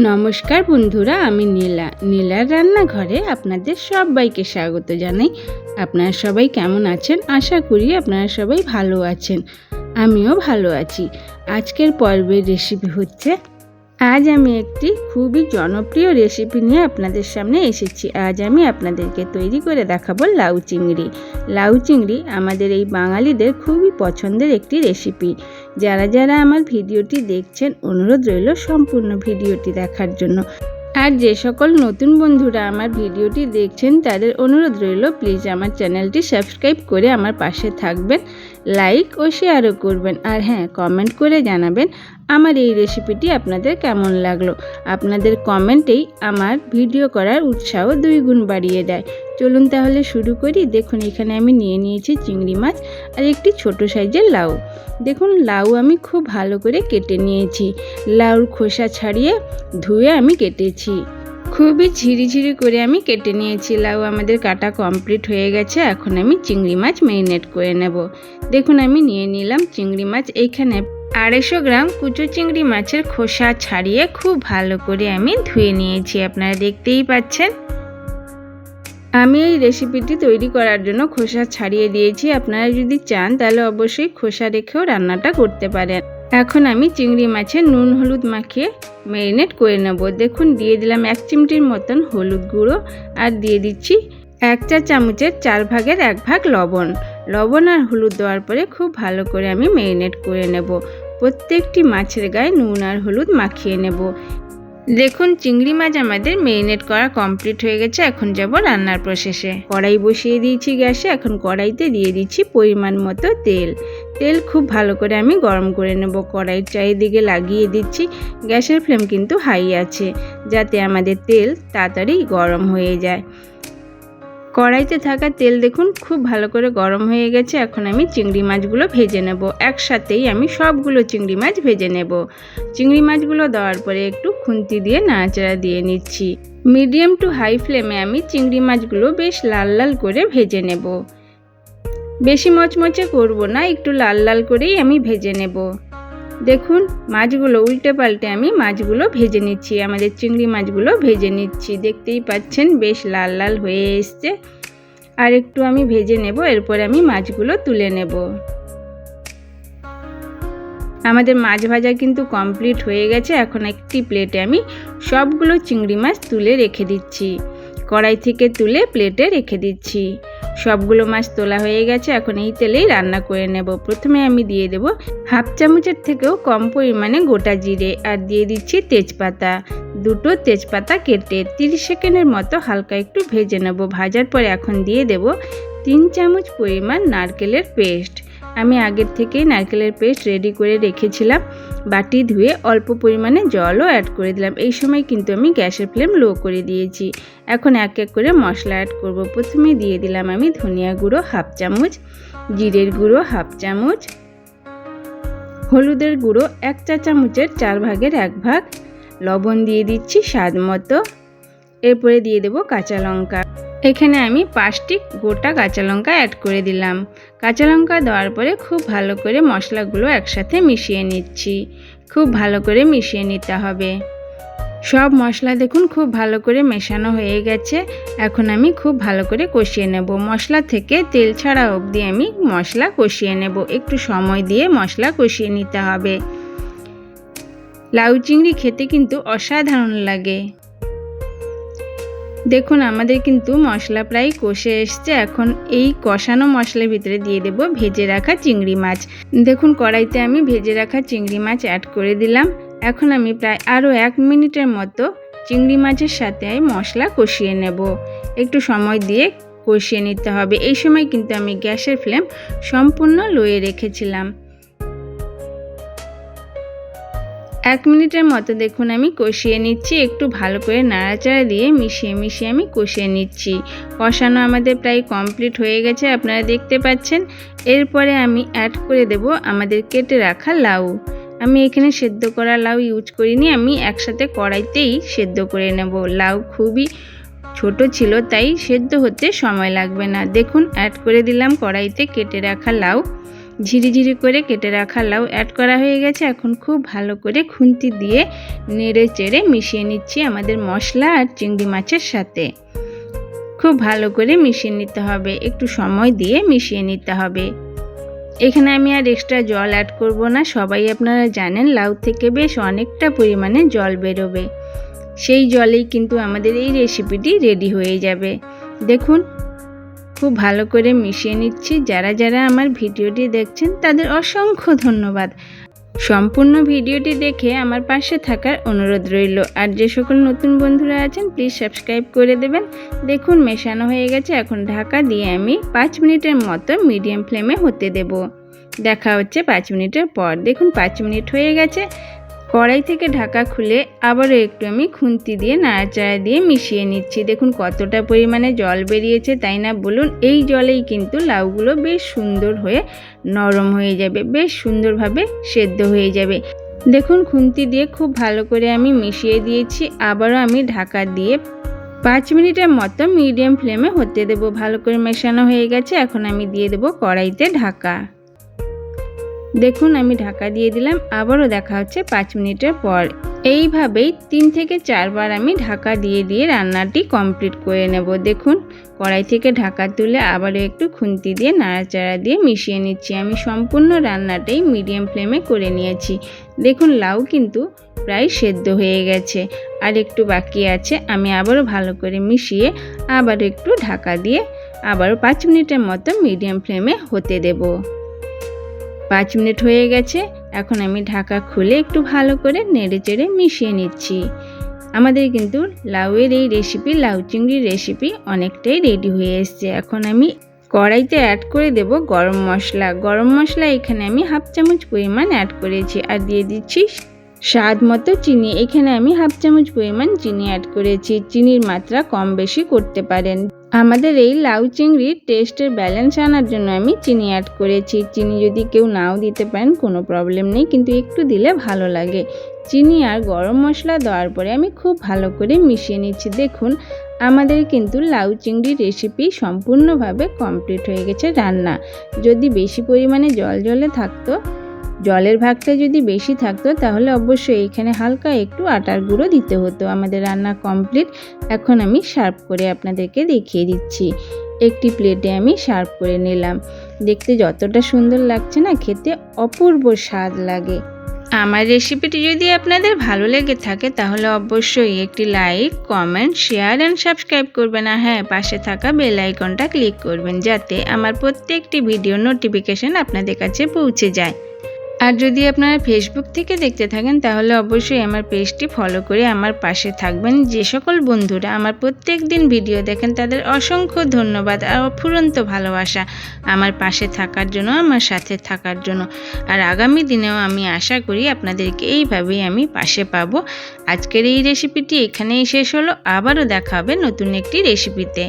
নমস্কার বন্ধুরা, আমি নীলা। নীলার রান্নাঘরে আপনাদের সবাইকে স্বাগত জানাই। আপনারা সবাই কেমন আছেন? আশা করি আপনারা সবাই ভালো আছেন। আমিও ভালো আছি। আজকের পর্বের রেসিপি হচ্ছে আজ আমি একটি খুবই জনপ্রিয় রেসিপি নিয়ে আপনাদের সামনে এসেছি। আজ আমি আপনাদেরকে তৈরি করে দেখাবো লাউ চিংড়ি। লাউ চিংড়ি আমাদের এই বাঙালিদের খুবই পছন্দের একটি রেসিপি যারা যারা আমার ভিডিওটি দেখছেন, অনুরোধ রইল সম্পূর্ণ ভিডিওটি দেখার জন্য। আর যে সকল নতুন বন্ধুরা আমার ভিডিওটি দেখছেন, তাদের অনুরোধ রইল প্লিজ আমার চ্যানেলটি সাবস্ক্রাইব করে আমার পাশে থাকবেন। লাইক ও শেয়ারও করবেন। আর হ্যাঁ কমেন্ট করে জানাবেন আমার এই রেসিপিটি আপনাদের কেমন লাগল। আপনাদের কমেন্টেই আমার ভিডিও করার উৎসাহ দুই গুণ বাড়িয়ে দেয়। চলুন তাহলে শুরু করি। দেখুন, এখানে আমি নিয়ে নিয়েছি চিংড়ি মাছ আর একটি ছোট সাইজের লাউ। দেখুন, লাউ আমি খুব ভালো করে কেটে নিয়েছি। লাউর খোসা ছাড়িয়ে ধুয়ে আমি কেটেছি। খুবই ঝিরিঝিরি করে আমি কেটে নিয়েছি। লাউ আমাদের কাটা কমপ্লিট হয়ে গেছে। এখন আমি চিংড়ি মাছ মেরিনেট করে নেব। দেখুন, আমি নিয়ে নিলাম চিংড়ি মাছ এইখানে। আড়াইশো গ্রাম কুচো চিংড়ি মাছের খোসা ছাড়িয়ে খুব ভালো করে আমি ধুয়ে নিয়েছি। আপনারা দেখতেই পাচ্ছেন। আমি এই রেসিপিটি তৈরি করার জন্য খোসা ছাড়িয়ে দিয়েছি। আপনারা যদি চান, তাহলে অবশ্যই খোসা রেখেও রান্নাটা করতে পারেন। এখন আমি চিংড়ি মাছের নুন হলুদ মাখিয়ে ম্যারিনেট করে নেব। দেখুন, দিয়ে দিলাম এক চিমটির মতন হলুদ গুঁড়ো আর দিয়ে দিচ্ছি এক চা চামচের চার ভাগের এক ভাগ লবণ। লবণ আর হলুদ দেওয়ার পরে খুব ভালো করে আমি ম্যারিনেট করে নেব। প্রত্যেকটি মাছের গায়ে নুন আর হলুদ মাখিয়ে নেব। দেখুন, চিংড়ি মাছ আমাদের মেরিনেট করা কমপ্লিট হয়ে গেছে। এখন যাব রান্নার প্রসেসে। কড়াই বসিয়ে দিয়েছি গ্যাসে। এখন কড়াইতে দিয়ে দিচ্ছি পরিমাণ মতো তেল। তেল খুব ভালো করে আমি গরম করে নেব। কড়াইয়ের চারিদিকে লাগিয়ে দিচ্ছি। গ্যাসের ফ্লেম কিন্তু হাই আছে, যাতে আমাদের তেল তাড়াতাড়ি গরম হয়ে যায়। কড়াইতে থাকা তেল দেখুন, খুব ভালো করে গরম হয়ে গেছে। এখন আমি চিংড়ি মাছগুলো ভেজে নেব। একসাথেই আমি সবগুলো চিংড়ি মাছ ভেজে নেব। চিংড়ি মাছগুলো দেওয়ার পরে একটু খুন্তি দিয়ে নাড়াচাড়া দিয়ে নিচ্ছি। মিডিয়াম টু হাই ফ্লেমে আমি চিংড়ি মাছগুলো বেশ লাল লাল করে ভেজে নেব। বেশি মচমচে করব না, একটু লাল লাল করেই আমি ভেজে নেব। দেখুন, মাছগুলো উল্টে পাল্টে আমি মাছগুলো ভেজে নিচ্ছি, আমাদের চিংড়ি মাছগুলো ভেজে নিচ্ছি। দেখতেই পাচ্ছেন, বেশ লাল লাল হয়ে এসছে। আর একটু আমি ভেজে নেব, এরপর আমি মাছগুলো তুলে নেব। আমাদের মাছ ভাজা কিন্তু কমপ্লিট হয়ে গেছে, এখন একটি প্লেটে আমি সবগুলো চিংড়ি মাছ তুলে রেখে দিচ্ছি। কড়াই থেকে তুলে প্লেটে রেখে দিচ্ছি। সবগুলো মাছ তোলা হয়ে গেছে, এখন এই তেলেই রান্না করে নেব। প্রথমে আমি দিয়ে দেব হাফ চামচের থেকেও কম পরিমাণে গোটা জিরে আর দিয়ে দিচ্ছি তেজপাতা। দুটো তেজপাতা কেটে তিরিশ সেকেন্ডের মতো হালকা একটু ভেজে নেব। ভাজার পরে এখন দিয়ে দেব তিন চামচ পরিমাণ নারকেলের পেস্ট। আমি আগের থেকেই নারকেলের পেস্ট রেডি করে রেখেছিলাম। বাটি ধুয়ে অল্প পরিমাণে জলও অ্যাড করে দিলাম। এই সময় কিন্তু আমি গ্যাসের ফ্লেম লো করে দিয়েছি। এখন এক এক করে মশলা অ্যাড করব। প্রথমে দিয়ে দিলাম আমি ধনিয়া গুঁড়ো হাফ চামচ, জিরের গুঁড়ো হাফ চামচ, হলুদের গুঁড়ো এক চা চামচের চার ভাগের এক ভাগ, লবণ দিয়ে দিচ্ছি স্বাদ মতো। এরপরে দিয়ে দেবো কাঁচা লঙ্কা। এখানে আমি পাঁচটি গোটা কাঁচা লঙ্কা অ্যাড করে দিলাম। কাঁচা লঙ্কা দেওয়ার পরে খুব ভালো করে মশলাগুলো একসাথে মিশিয়ে নিচ্ছি। খুব ভালো করে মিশিয়ে নিতে হবে। সব মশলা দেখুন খুব ভালো করে মেশানো হয়ে গেছে। এখন আমি খুব ভালো করে কষিয়ে নেব। মশলা থেকে তেল ছাড়া অবধি আমি মশলা কষিয়ে নেব। একটু সময় দিয়ে মশলা কষিয়ে নিতে হবে। লাউ চিংড়ি খেতে কিন্তু অসাধারণ লাগে। দেখুন, আমাদের কিন্তু মশলা প্রায় কষে এসছে। এখন এই কষানো মশলার ভিতরে দিয়ে দেব ভেজে রাখা চিংড়ি মাছ। দেখুন, কড়াইতে আমি ভেজে রাখা চিংড়ি মাছ অ্যাড করে দিলাম। এখন আমি প্রায় আরও এক মিনিটের মতো চিংড়ি মাছের সাথে আমি মশলা কষিয়ে নেব। একটু সময় দিয়ে কষিয়ে নিতে হবে। এই সময় কিন্তু আমি গ্যাসের ফ্লেম সম্পূর্ণ লোয়ে রেখেছিলাম। এক মিনিটের মতো দেখুন, আমি কষিয়ে নিচ্ছি। একটু ভালো করে নাড়াচাড়া দিয়ে মিশিয়ে মিশিয়ে আমি কষিয়ে নিচ্ছি। কষানো আমাদের প্রায় কমপ্লিট হয়ে গেছে, আপনারা দেখতে পাচ্ছেন। এরপরে আমি অ্যাড করে দেব আমাদের কেটে রাখা লাউ। আমি এখানে সেদ্ধ করা লাউ ইউজ করিনি, আমি একসাথে কড়াইতেই সেদ্ধ করে নেব। লাউ খুবই ছোট ছিল, তাই সেদ্ধ হতে সময় লাগবে না। দেখুন অ্যাড করে দিলাম কড়াইতে কেটে রাখা লাউ। ঝিরিঝিরি করে কেটে রাখা লাউ অ্যাড করা হয়ে গেছে। এখন খুব ভালো করে খুন্তি দিয়ে নেড়ে চেড়ে মিশিয়ে নিচ্ছি আমাদের মশলা আর চিংড়ি মাছের সাথে। খুব ভালো করে মিশিয়ে নিতে হবে। একটু সময় দিয়ে মিশিয়ে নিতে হবে। এখানে আমি আর এক্সট্রা জল অ্যাড করব না। সবাই আপনারা জানেন লাউ থেকে বেশ অনেকটা পরিমাণে জল বেরোবে। সেই জলেই কিন্তু আমাদের এই রেসিপিটি রেডি হয়ে যাবে। দেখুন খুব ভালো করে মিশিয়ে নিচ্ছি। যারা যারা আমার ভিডিওটি দেখছেন, তাদের অসংখ্য ধন্যবাদ। সম্পূর্ণ ভিডিওটি দেখে আমার পাশে থাকার অনুরোধ রইল। আর যে সকল নতুন বন্ধুরা আছেন প্লিজ সাবস্ক্রাইব করে দেবেন। দেখুন, মেশানো হয়ে গেছে। এখন ঢাকা দিয়ে আমি পাঁচ মিনিটের মতো মিডিয়াম ফ্লেমে হতে দেব। দেখা হচ্ছে পাঁচ মিনিটের পর। দেখুন, পাঁচ মিনিট হয়ে গেছে। কড়াই থেকে ঢাকা খুলে আবারও একটু আমি খুন্তি দিয়ে, নাড়াচাড়া দিয়ে মিশিয়ে নিচ্ছি। দেখুন কতটা পরিমাণে জল বেরিয়েছে, তাই না? বলুন, এই জলেই কিন্তু লাউগুলো বেশ সুন্দর হয়ে নরম হয়ে যাবে, বেশ সুন্দরভাবে সেদ্ধ হয়ে যাবে। দেখুন, খুন্তি দিয়ে খুব ভালো করে আমি মিশিয়ে দিয়েছি। আবারও আমি ঢাকা দিয়ে পাঁচ মিনিটের মতো মিডিয়াম ফ্লেমে হতে দেবো। ভালো করে মেশানো হয়ে গেছে, এখন আমি দিয়ে দেবো কড়াইতে ঢাকা। দেখুন, আমি ঢাকা দিয়ে দিলাম, আবারও দেখা হচ্ছে পাঁচ মিনিটের পর। এইভাবেই তিন থেকে চারবার আমি ঢাকা দিয়ে দিয়ে রান্নাটি কমপ্লিট করে নেব। দেখুন, কড়াই থেকে ঢাকা তুলে আবারও একটু খুন্তি দিয়ে নাড়াচাড়া দিয়ে মিশিয়ে নিচ্ছি। আমি সম্পূর্ণ রান্নাটাই মিডিয়াম ফ্লেমে করে নিয়েছি। দেখুন, লাউ কিন্তু প্রায় সেদ্ধ হয়ে গেছে। আর একটু বাকি আছে, আমি আবারও ভালো করে মিশিয়ে আবার একটু ঢাকা দিয়ে আবারও পাঁচ মিনিটের মতো মিডিয়াম ফ্লেমে হতে দেবো। পাঁচ মিনিট হয়ে গেছে, এখন আমি ঢাকা খুলে একটু ভালো করে নেড়ে চেড়ে মিশিয়ে নিচ্ছি। আমাদের কিন্তু লাউয়ের এই রেসিপি লাউ চিংড়ির রেসিপি অনেকটাই রেডি হয়ে এসছে। এখন আমি কড়াইতে অ্যাড করে দেব গরম মশলা। গরম মশলা এখানে আমি হাফ চামচ পরিমাণ অ্যাড করেছি আর দিয়ে দিচ্ছি স্বাদ মতো চিনি। এখানে আমি হাফ চামচ পরিমাণ চিনি অ্যাড করেছি। চিনির মাত্রা কম বেশি করতে পারেন। আমাদের এই লাউ চিংড়ির টেস্টের ব্যালেন্স আনার জন্য আমি চিনি অ্যাড করেছি। চিনি যদি কেউ নাও দিতে পারেন, কোনো প্রবলেম নেই, কিন্তু একটু দিলে ভালো লাগে। চিনি আর গরম মশলা দেওয়ার পরে আমি খুব ভালো করে মিশিয়ে নিচ্ছি। দেখুন, আমাদের কিন্তু লাউ চিংড়ির রেসিপি সম্পূর্ণভাবে কমপ্লিট হয়ে গেছে রান্না। যদি বেশি পরিমাণে জল জলে থাকতো জলের ভাগটা যদি বেশি থাকতো তাহলে অবশ্যই এখানে হালকা একটু আটার গুঁড়ো দিতে হতো। আমাদের রান্না কমপ্লিট এখন আমি সার্ভ করে আপনাদেরকে দেখিয়ে দিচ্ছি। একটি প্লেটে আমি সার্ভ করে নিলাম। দেখতে যতটা সুন্দর লাগছে না, খেতে অপূর্ব স্বাদ লাগে। আমার রেসিপিটি যদি আপনাদের ভালো লেগে থাকে, তাহলে অবশ্যই একটি like comment share and subscribe করবেন। আর হ্যাঁ পাশে থাকা বেল আইকনটা ক্লিক করবেন, যাতে আমার প্রত্যেকটি ভিডিও নোটিফিকেশন আপনাদের কাছে পৌঁছে যায়। আর যদি আপনারা ফেসবুক থেকে দেখতে থাকেন, তাহলে অবশ্যই আমার পেজটি ফলো করে আমার পাশে থাকবেন। যে সকল বন্ধুরা আমার প্রত্যেক দিন ভিডিও দেখেন, তাদের অসংখ্য ধন্যবাদ আর অফুরন্ত ভালোবাসা আমার পাশে থাকার জন্য, আমার সাথে থাকার জন্য। আর আগামী দিনেও আমি আশা করি আপনাদেরকে এইভাবেই আমি পাশে পাবো। আজকের এই রেসিপিটি এখানেই শেষ হলো। আবারও দেখা হবে নতুন একটি রেসিপিতে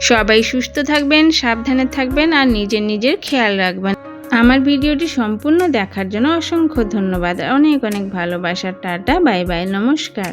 সবাই সুস্থ থাকবেন, সাবধানে থাকবেন আর নিজের নিজের খেয়াল রাখবেন। আমার ভিডিওটি সম্পূর্ণ দেখার জন্য অসংখ্য ধন্যবাদ। অনেক অনেক ভালোবাসা টাটা বাই বাই নমস্কার।